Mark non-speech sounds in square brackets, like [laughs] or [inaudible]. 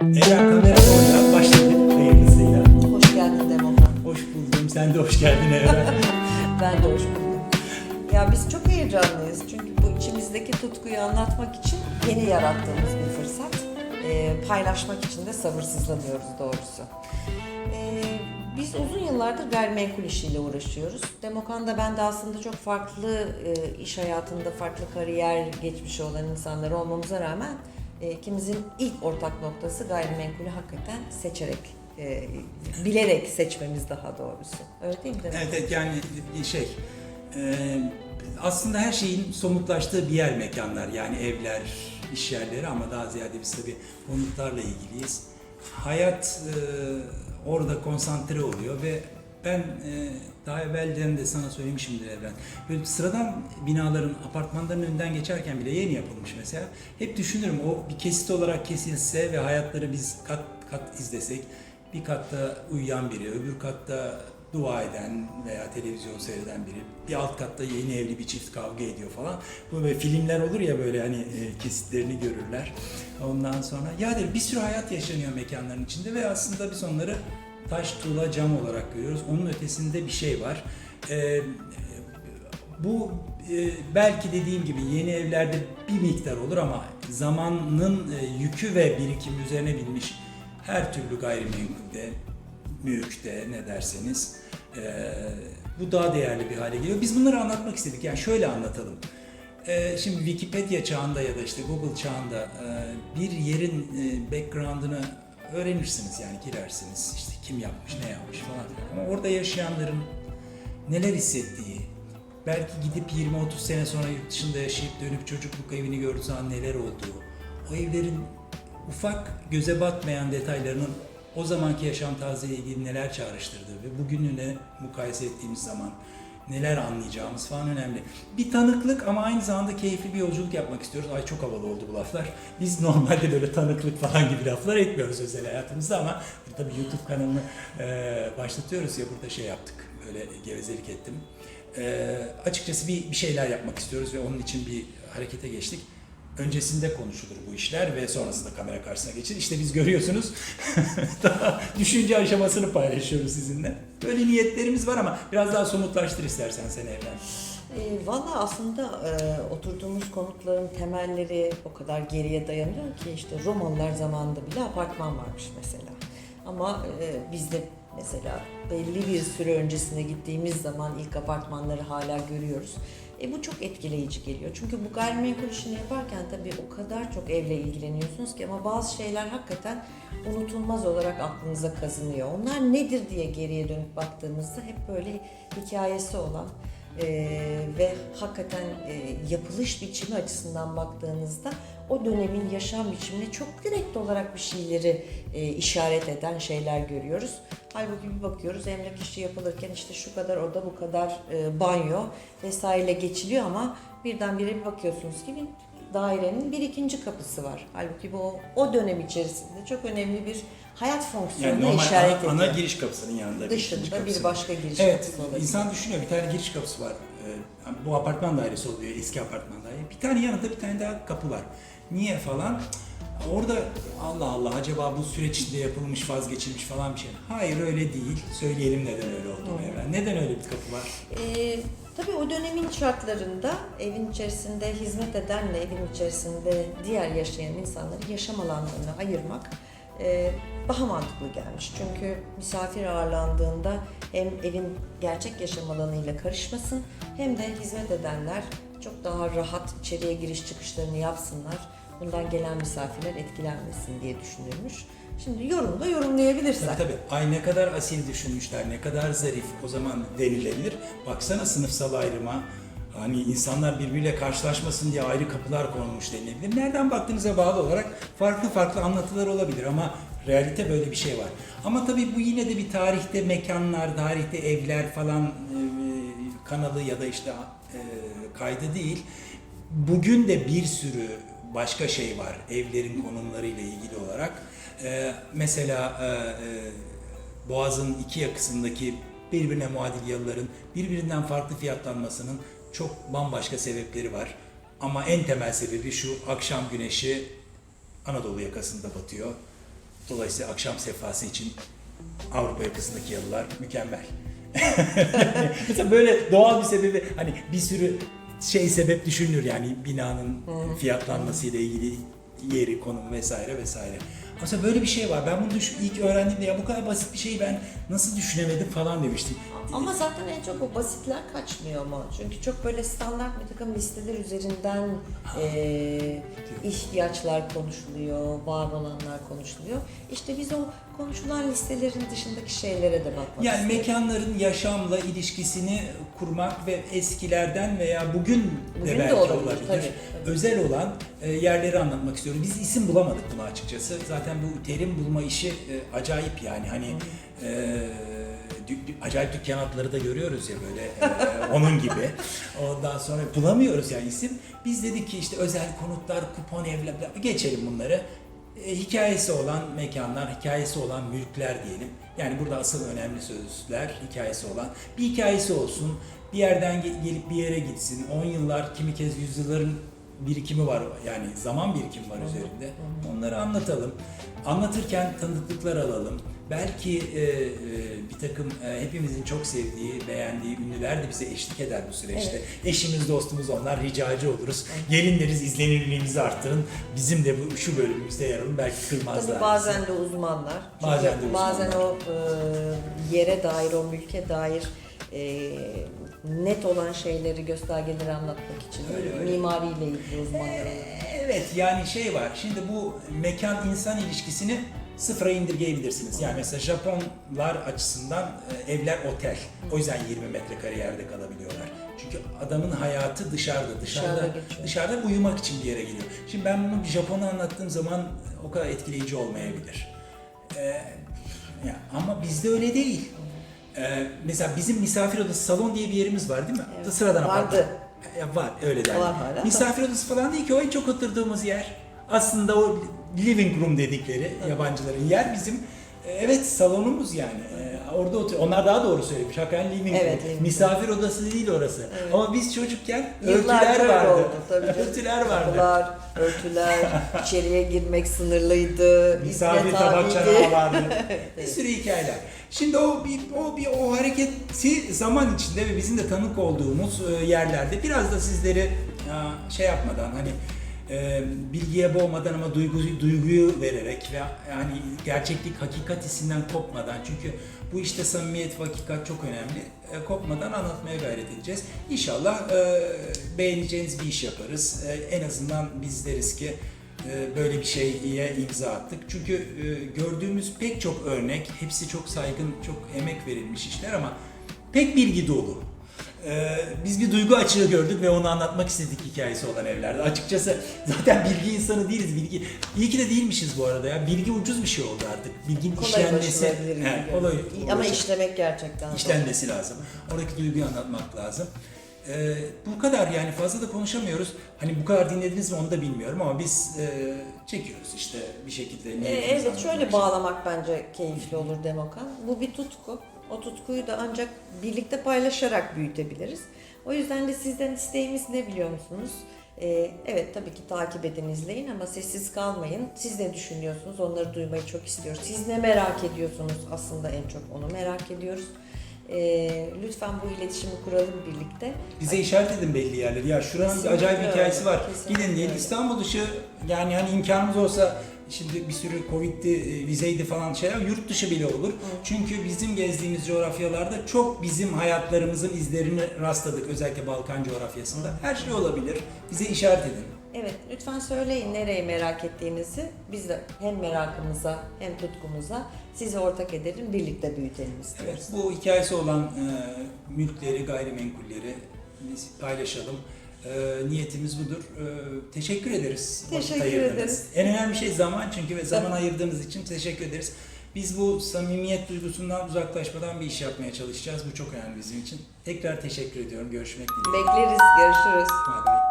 Eren kamera orada başladı hayırlısıyla. Hoş geldin Demokan. Hoş buldum. Sen de hoş geldin Eren. [laughs] Ben de hoş buldum. Ya biz çok heyecanlıyız çünkü bu içimizdeki tutkuyu anlatmak için yeni yarattığımız bir fırsat. Ee, paylaşmak için de sabırsızlanıyoruz doğrusu. Ee, biz uzun yıllardır gayrimenkul işiyle uğraşıyoruz. Demokan'da ben de aslında çok farklı e, iş hayatında farklı kariyer geçmişi olan insanlar olmamıza rağmen e, ikimizin ilk ortak noktası gayrimenkulü hakikaten seçerek, e, bilerek seçmemiz daha doğrusu. Öyle değil mi Demokan? evet, evet yani şey e, aslında her şeyin somutlaştığı bir yer mekanlar. Yani evler, iş yerleri ama daha ziyade biz tabii konutlarla ilgiliyiz. Hayat e, orada konsantre oluyor ve ben daha evvelden de sana söylemişimdir Evren. Böyle sıradan binaların, apartmanların önünden geçerken bile yeni yapılmış mesela. Hep düşünürüm o bir kesit olarak kesilse ve hayatları biz kat kat izlesek bir katta uyuyan biri, öbür katta dua eden veya televizyon seyreden biri, bir alt katta yeni evli bir çift kavga ediyor falan. Bu böyle filmler olur ya böyle hani e, kesitlerini görürler. Ondan sonra ya derim bir sürü hayat yaşanıyor mekanların içinde ve aslında biz onları taş, tuğla, cam olarak görüyoruz. Onun ötesinde bir şey var. Ee, bu e, belki dediğim gibi yeni evlerde bir miktar olur ama zamanın e, yükü ve birikimi üzerine binmiş her türlü gayrimenkulde, mülkte ne derseniz e, bu daha değerli bir hale geliyor. Biz bunları anlatmak istedik. Yani şöyle anlatalım. E, şimdi Wikipedia çağında ya da işte Google çağında e, bir yerin e, background'ını öğrenirsiniz yani girersiniz işte kim yapmış ne yapmış falan. Ama orada yaşayanların neler hissettiği, belki gidip 20-30 sene sonra yurt dışında yaşayıp dönüp çocukluk evini gördüğü neler olduğu, o evlerin ufak göze batmayan detaylarının o zamanki yaşam tarzıyla ilgili neler çağrıştırdığı ve bugününe mukayese ettiğimiz zaman neler anlayacağımız falan önemli. Bir tanıklık ama aynı zamanda keyifli bir yolculuk yapmak istiyoruz. Ay çok havalı oldu bu laflar. Biz normalde böyle tanıklık falan gibi laflar etmiyoruz özel hayatımızda ama tabii YouTube kanalını e, başlatıyoruz ya burada şey yaptık. Böyle gevezelik ettim. E, açıkçası bir, bir şeyler yapmak istiyoruz ve onun için bir harekete geçtik. Öncesinde konuşulur bu işler ve sonrasında kamera karşısına geçir. İşte biz görüyorsunuz [laughs] daha düşünce aşamasını paylaşıyoruz sizinle. Böyle niyetlerimiz var ama biraz daha somutlaştır istersen sen evlen. E, Valla aslında e, oturduğumuz konutların temelleri o kadar geriye dayanıyor ki işte Romalılar zamanında bile apartman varmış mesela. Ama e, bizde mesela belli bir süre öncesine gittiğimiz zaman ilk apartmanları hala görüyoruz. E, bu çok etkileyici geliyor. Çünkü bu gayrimenkul işini yaparken tabii o kadar çok evle ilgileniyorsunuz ki ama bazı şeyler hakikaten unutulmaz olarak aklınıza kazınıyor. Onlar nedir diye geriye dönüp baktığımızda hep böyle hikayesi olan ee, ve hakikaten e, yapılış biçimi açısından baktığınızda o dönemin yaşam biçimine çok direkt olarak bir şeyleri e, işaret eden şeyler görüyoruz. Halbuki bir bakıyoruz emlak işi yapılırken işte şu kadar oda bu kadar e, banyo vesaire geçiliyor ama birdenbire bir bakıyorsunuz ki dairenin bir ikinci kapısı var. Halbuki bu o dönem içerisinde çok önemli bir hayat fonksiyonuna Yani işaret ediyor. ana giriş kapısının yanında bir Dışında kapısı bir başka giriş Evet, kapısı olabilir. insan düşünüyor bir tane giriş kapısı var. Ee, bu apartman dairesi oluyor, eski apartman dairesi. Bir tane yanında bir tane daha kapı var. Niye falan? Orada Allah Allah acaba bu süreç içinde yapılmış, vazgeçilmiş falan bir şey. Hayır öyle değil. Söyleyelim neden öyle olduğunu evvel. Neden öyle bir kapı var? Ee, tabii o dönemin şartlarında evin içerisinde hizmet edenle evin içerisinde diğer yaşayan insanları yaşam alanlarına ayırmak e, daha mantıklı gelmiş. Çünkü misafir ağırlandığında hem evin gerçek yaşam alanıyla karışmasın hem de hizmet edenler çok daha rahat içeriye giriş çıkışlarını yapsınlar. Bundan gelen misafirler etkilenmesin diye düşünülmüş. Şimdi yorumda yorumlayabilirsen. Tabii tabii. Ay ne kadar asil düşünmüşler, ne kadar zarif o zaman denilebilir. Baksana sınıfsal ayrıma. Hani insanlar birbiriyle karşılaşmasın diye ayrı kapılar konulmuş denilebilir. Nereden baktığınıza bağlı olarak farklı farklı anlatılar olabilir ama realite böyle bir şey var. Ama tabii bu yine de bir tarihte mekanlar, tarihte evler falan e, kanalı ya da işte e, kaydı değil. Bugün de bir sürü başka şey var evlerin konumlarıyla ilgili olarak. E, mesela e, e, Boğaz'ın iki yakasındaki birbirine muadil yalıların birbirinden farklı fiyatlanmasının çok bambaşka sebepleri var. Ama en temel sebebi şu akşam güneşi Anadolu yakasında batıyor. Dolayısıyla akşam sefası için Avrupa yakasındaki yalılar mükemmel. [laughs] Mesela böyle doğal bir sebebi hani bir sürü şey sebep düşünülür yani binanın fiyatlanması ile ilgili yeri, konum vesaire vesaire. Aslında böyle bir şey var. Ben bunu düş- ilk öğrendiğimde ya bu kadar basit bir şeyi ben nasıl düşünemedim falan demiştim. Ama zaten en çok o basitler kaçmıyor mu? Çünkü çok böyle standart bir takım listeler üzerinden eee, ihtiyaçlar konuşuluyor, var olanlar konuşuluyor. İşte biz o konuşulan listelerin dışındaki şeylere de bakmak Yani istiyoruz. mekanların yaşamla ilişkisini kurmak ve eskilerden veya bugün, Bugün de de belki olabilir, olabilir. tabii, tabii. Özel olan e, yerleri anlatmak istiyorum. Biz isim bulamadık buna açıkçası. Zaten bu terim bulma işi e, acayip yani hani e, dü- dü- acayip dükkan adları da görüyoruz ya böyle e, [laughs] onun gibi. Ondan sonra bulamıyoruz yani isim. Biz dedik ki işte özel konutlar, kupon evler geçelim bunları. E, hikayesi olan mekanlar, hikayesi olan mülkler diyelim. Yani burada asıl önemli sözler hikayesi olan. Bir hikayesi olsun, bir yerden ge- gelip bir yere gitsin. 10 yıllar, kimi kez yüzyılların birikimi var. Yani zaman birikimi var üzerinde. Onları anlatalım. Anlatırken tanıklıklar alalım. Belki e, e, bir takım e, hepimizin çok sevdiği, beğendiği ünlüler de bize eşlik eder bu süreçte. Eşimiz, dostumuz onlar, ricacı oluruz. Gelin deriz, izlenirliğimizi arttırın. Bizim de bu şu bölümümüzde yer alın. Belki kırmazlar. Tabii bazen de uzmanlar. Çünkü Bazen de Bazen uzmanlar. o e, yere dair, o mülke dair e, net olan şeyleri, göstergeleri anlatmak için Öyle, öyle. mimariyle ilgili uzmanlar olur. Evet yani şey var. Şimdi bu mekan insan ilişkisini sıfıra indirgeyebilirsiniz. Yani mesela Japonlar açısından e, evler otel. O yüzden 20 metrekare yerde kalabiliyorlar. Çünkü adamın hayatı dışarıda. Dışarıda Dışarıda dışarıda uyumak için bir yere geliyor. Şimdi ben bunu bir Japon'a anlattığım zaman o kadar etkileyici olmayabilir. Ee, ya, ama bizde öyle değil. Ee, mesela bizim misafir odası salon diye bir yerimiz var değil mi? Evet. Sıradan Vardı. apartman. Ya var öyle derler. Var hala. Misafir odası falan değil ki o en çok oturduğumuz yer. Aslında o living room dedikleri yabancıların yer bizim evet salonumuz yani. E, Orada oturuyor. Onlar daha doğru söylemiş. Hakikaten living Evet, living. Misafir odası değil orası. Evet. Ama biz çocukken Yıllarca örtüler öyle vardı. oldu [laughs] tabii canım. örtüler vardı. Kapılar, örtüler, [laughs] içeriye girmek sınırlıydı. Misafir hizmet tabak çanağı vardı. [laughs] bir sürü hikayeler. Şimdi o bir o bir o hareketi zaman içinde ve bizim de tanık olduğumuz e, yerlerde biraz da sizleri e, şey yapmadan hani e, bilgiye boğmadan ama duygu, duyguyu vererek ve yani gerçeklik hakikat hissinden kopmadan çünkü bu işte samimiyet hakikat çok önemli. E, kopmadan anlatmaya gayret edeceğiz. İnşallah e, beğeneceğiniz bir iş yaparız. En azından biz deriz ki böyle bir şeye imza attık. Çünkü gördüğümüz pek çok örnek, hepsi çok saygın, çok emek verilmiş işler ama pek bilgi dolu. E, Biz bir duygu açığı gördük ve onu anlatmak istedik hikayesi olan evlerde. Açıkçası [laughs] zaten bilgi insanı değiliz. Bilgi iyi ki de değilmişiz bu arada ya. Bilgi ucuz bir şey oldu artık. Bilginin Kolay işlenmesi, He, kolay Ama işlemek gerçekten. İşlenmesi lazım. Oradaki duyguyu anlatmak lazım. Ee, bu kadar yani fazla da konuşamıyoruz. Hani bu kadar dinlediniz mi onu da bilmiyorum ama biz e, çekiyoruz işte bir şekilde. E, evet şöyle bağlamak bence keyifli olur Demokan. Bu bir tutku. O tutkuyu da ancak birlikte paylaşarak büyütebiliriz. O yüzden de sizden isteğimiz ne biliyor musunuz? E, evet tabii ki takip edin, izleyin ama sessiz kalmayın. Siz ne düşünüyorsunuz? Onları duymayı çok istiyoruz. Siz ne merak ediyorsunuz? Aslında en çok onu merak ediyoruz. E, lütfen bu iletişimi kuralım birlikte. Bize işaret edin belli yerleri. Ya şuranın Kesinlikle acayip bir öyle, hikayesi var. kesinlikle Gidin değil. öyle. İstanbul dışı yani hani imkanımız olsa şimdi bir sürü Covid'di, e, vizeydi falan şeyler yurt dışı bile olur. Çünkü bizim gezdiğimiz coğrafyalarda çok bizim hayatlarımızın izlerini rastladık. Özellikle Balkan coğrafyasında. Her şey olabilir. Bize işaret edin. Evet, lütfen söyleyin nereyi merak ettiğinizi. Biz de hem merakımıza hem tutkumuza sizi ortak edelim, birlikte büyütelim istiyoruz. Evet, bu hikayesi olan e, mülkleri, gayrimenkulleri biz paylaşalım. E, niyetimiz budur. E, teşekkür ederiz. Teşekkür ayırdınız. ederiz. En önemli şey zaman çünkü ve zaman Tabii. ayırdığınız için teşekkür ederiz. Biz bu samimiyet duygusundan uzaklaşmadan bir iş yapmaya çalışacağız. Bu çok önemli bizim için. Tekrar teşekkür ediyorum. Görüşmek dileğiyle. Bekleriz, görüşürüz. Bay bay.